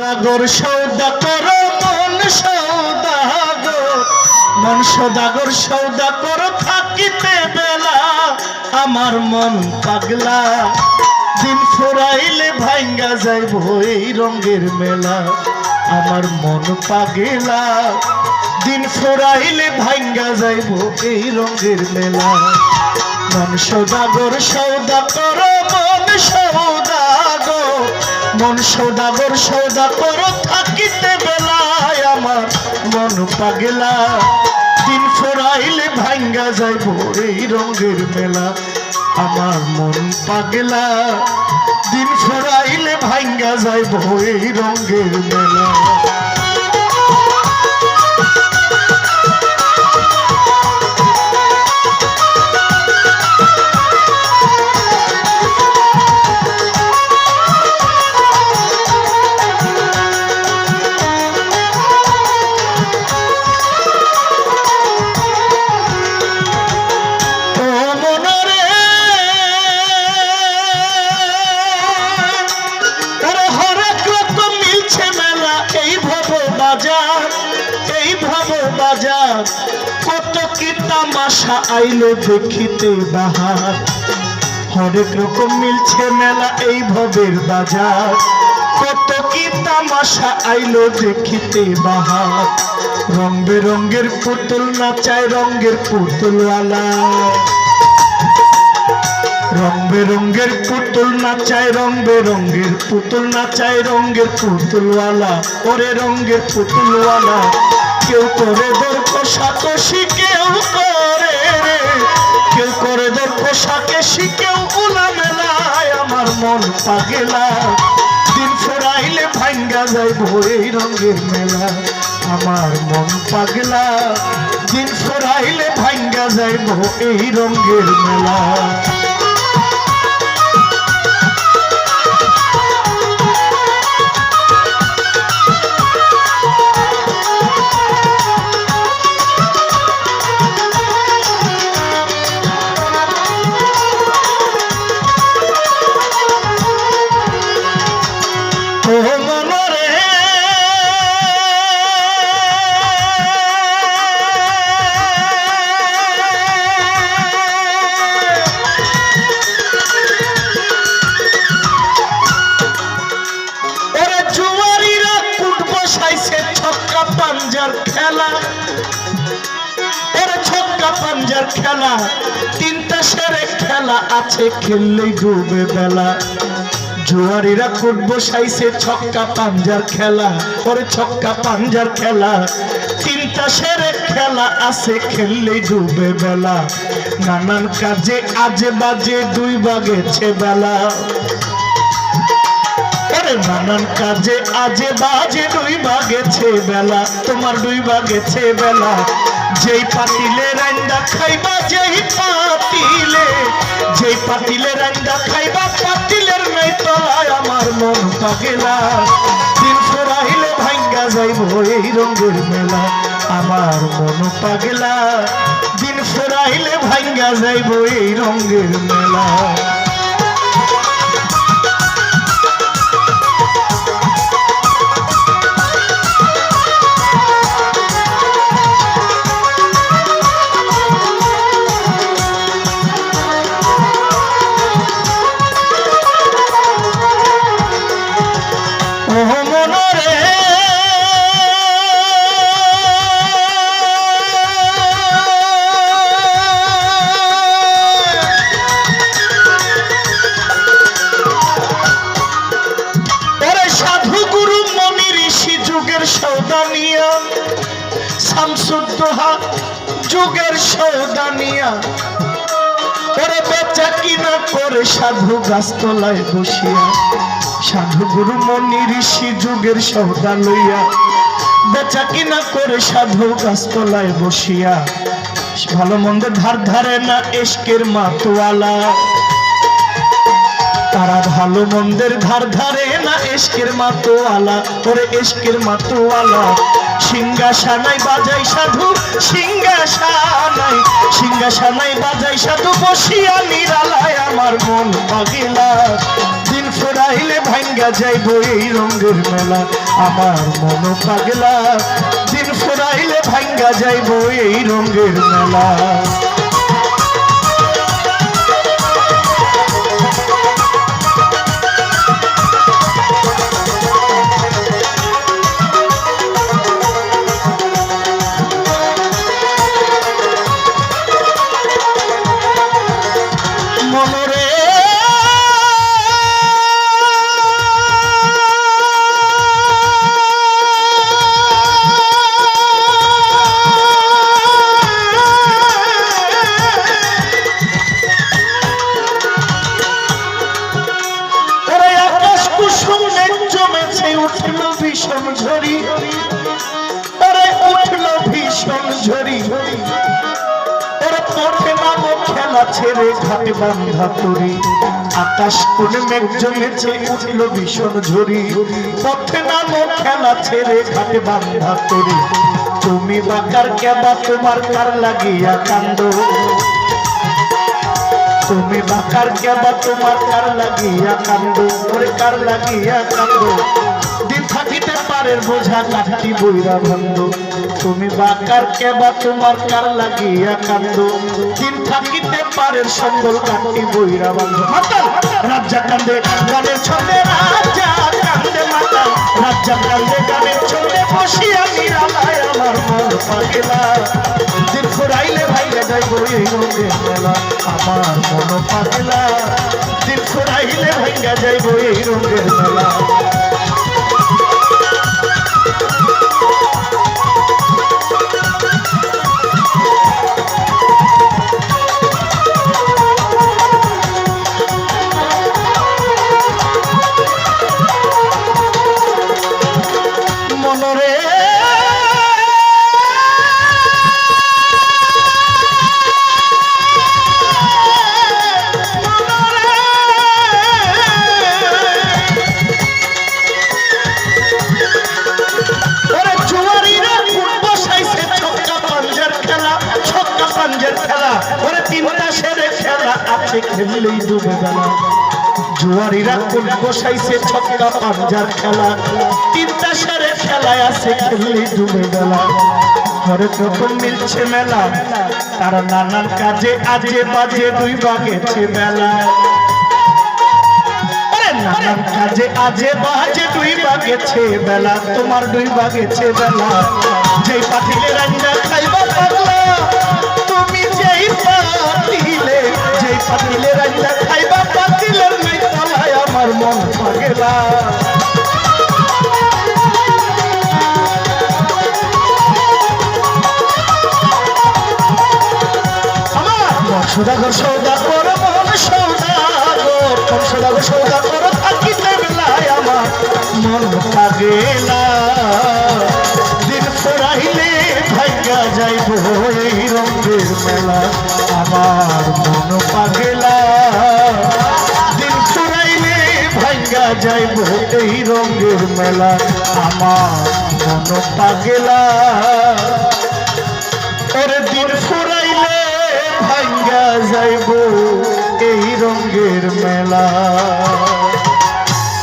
দাগর সৌদা করো, মন সৌদাগর মন সৌদাগর সৌদা করো, থাকিতে বেলা, আমার মন পাগলা। দিন ফুরাইলে ভাঙ্গা যাইব এই রঙের মেলা, আমার মন পাগলা। দিন ফুরাইলে ভাঙ্গা যাইব এই রঙের মেলা। মন সৌদাগর সৌদা করো, মন সৌদাগর মন সৌদাগর সৌদা করো থাকিতে বেলায় আমার মন পাগলা। দিন ফোরাইলে ভাঙ্গা যাইব এই রঙের মেলা, আমার মন পাগলা। দিন ফোরাইলে ভাঙ্গা যাইব এই রঙের মেলা। তামাশা আইলো দেখিতে বাহার। হরেক রকম মিলছে মেলা এই ভবের বাজার। কত কি তামাশা আইলো দেখিতে বাহার। রং বেরঙ্গের পুতুল, নাচায় রঙ্গের পুতুলওয়ালা। রং বেরঙ্গের পুতুল, নাচায় রং বেরঙ্গের পুতুল, নাচায় রঙ্গের পুতুলওয়ালা। ওরে রঙ্গের পুতুলওয়ালা, কেউ করে দর কষাকষি কেউ করে রে। কেউ করে দর কষাকে কেউ উলা মেলায় আমার মন পাগেলা। দিন ফোরাইলে ভাঙ্গা যায় এই রঙের মেলা, আমার মন পাগলা। দিন ফোরাইলে ভাঙ্গা যাইব এই রঙের মেলা। পাঞ্জার খেলা। ওরে ছক্কা পাঞ্জার খেলা। তিনটা সেরে খেলা আছে, খেললেই ডুবে বেলা। জুয়ারিরা কুট বসাইছে ছক্কা পাঞ্জার খেলা। ওরে ছক্কা পাঞ্জার খেলা। তিনটা সেরে খেলা আছে, খেললেই ডুবে বেলা। নানান কাজে আজে বাজে, দুই বাগেছে বেলা। নানান কাজে আজে বাজে, দুই বাগেছে বেলা, তোমার দুই বাগেছে বেলা। যেই পাতিলে রান্ডা খাইবা, যেই পাতিলে যেই পাতিলে রান্ডা খাইবা, পাতিলের নাই তলায় আমার মন পাগেলা। দিন ফোরাইলে ভাঙ্গা যাইব এই রঙের মেলা, আমার মন পাগেলা। দিন ফোরাইলে ভাঙ্গা যাইব এই রঙের মেলা। বেচা কিনা করে সাধু গাছতলায় বসিয়া, সাধু গুরু মনি ঋষি যুগের সৌদা লইয়া, বেচা কিনা করে সাধু গাছতলায় বসিয়া, ভালো মন্দের ধার ধারে না এসকের মাতোয়ালা। তারা ভালো মন্দের ধার ধারে না এসকের মাতোয়ালা, ওরে এসকের মাতোয়ালা। সিংহাসানাই বাজাই সাধু সিংহাসানাই সিংহাসানাই বাজাই সাধু, বসিয়া নিরালায় আমার মন পাগিলা। দিন ফুর ফুরাইলে ভাঙ্গা যাইব এই রঙের মেলা, আমার মন পাগলা। দিন ফুরাইলে ভাঙ্গা যাইব এই রঙের মেলা। ভীষণ ঝরি ওরে উঠল ভীষণ ঝরি ওরে পথে নামো, খেলা ছেড়ে ঘাটে বান্ধা তরি। আকাশ কোন মেঘ জমেছে, উঠল ভীষণ ঝরি পথে নামো, খেলা ছেড়ে ঘাটে বান্ধা তরি। তুমি বাকার কেবা, তোমার কার লাগিয়া কান্দ? তুমি বাকার কেবা, তোমার কার লাগিয়া কান্দ? ওরে কার লাগিয়া কান্দ? পারের বোঝা কাঠি বইরা বন্ধ। তুমি বাকার কেবা তোমার কার লাগিয়া কান্দ। দিন থাকিতে পারের সম্বল কাঠি বইরা মাতাল রাজা কান্দে, গানের ছন্দে রাজা কান্দে মাতাল। রাজা কান্দে, গানের ছন্দে বসিয়া নিরালায় আমার মন পাগলা। দিন ফুরাইলে ভাইলে যাইব এই রঙের মেলা, আমার মন পাগলা। দিন ফুরাইলে ভাইয়া যাইব এই রঙের মেলা। ওরে তিনটা সেরে খেলা আছে, খেললেই ডুবে বেলা জুয়ারিরা কোন বসাইছে ছক্কা পাঞ্জার খেলা? তিনটা সেরে খেলায় আছে, খেললেই ডুবে বেলা ঘরে যখন মিলছে মেলা, তারা নানান কাজে আজে বাজে দুই বাগেছে আরে নানান কাজে আজে বাজে দুই বাগেছে বেলা, তোমার দুই বাগেছে বেলা। যেই পাতিলে রান্না খাইবা পাগলা তুমি যেই পাতিলে যেই পাতিলে রান্না খাইবা, পাতিলের নাই তলায় আমার মন পাগলা সদাগর সৌদা কর মন সৌদাগর মন সদাগর ভাগ্যা ভোটেই রঙের মেলা। আমার মন পাগেলা। ওরে দিন ফুরাইলে ভাঙ্গা যাইব এই রঙের মেলা।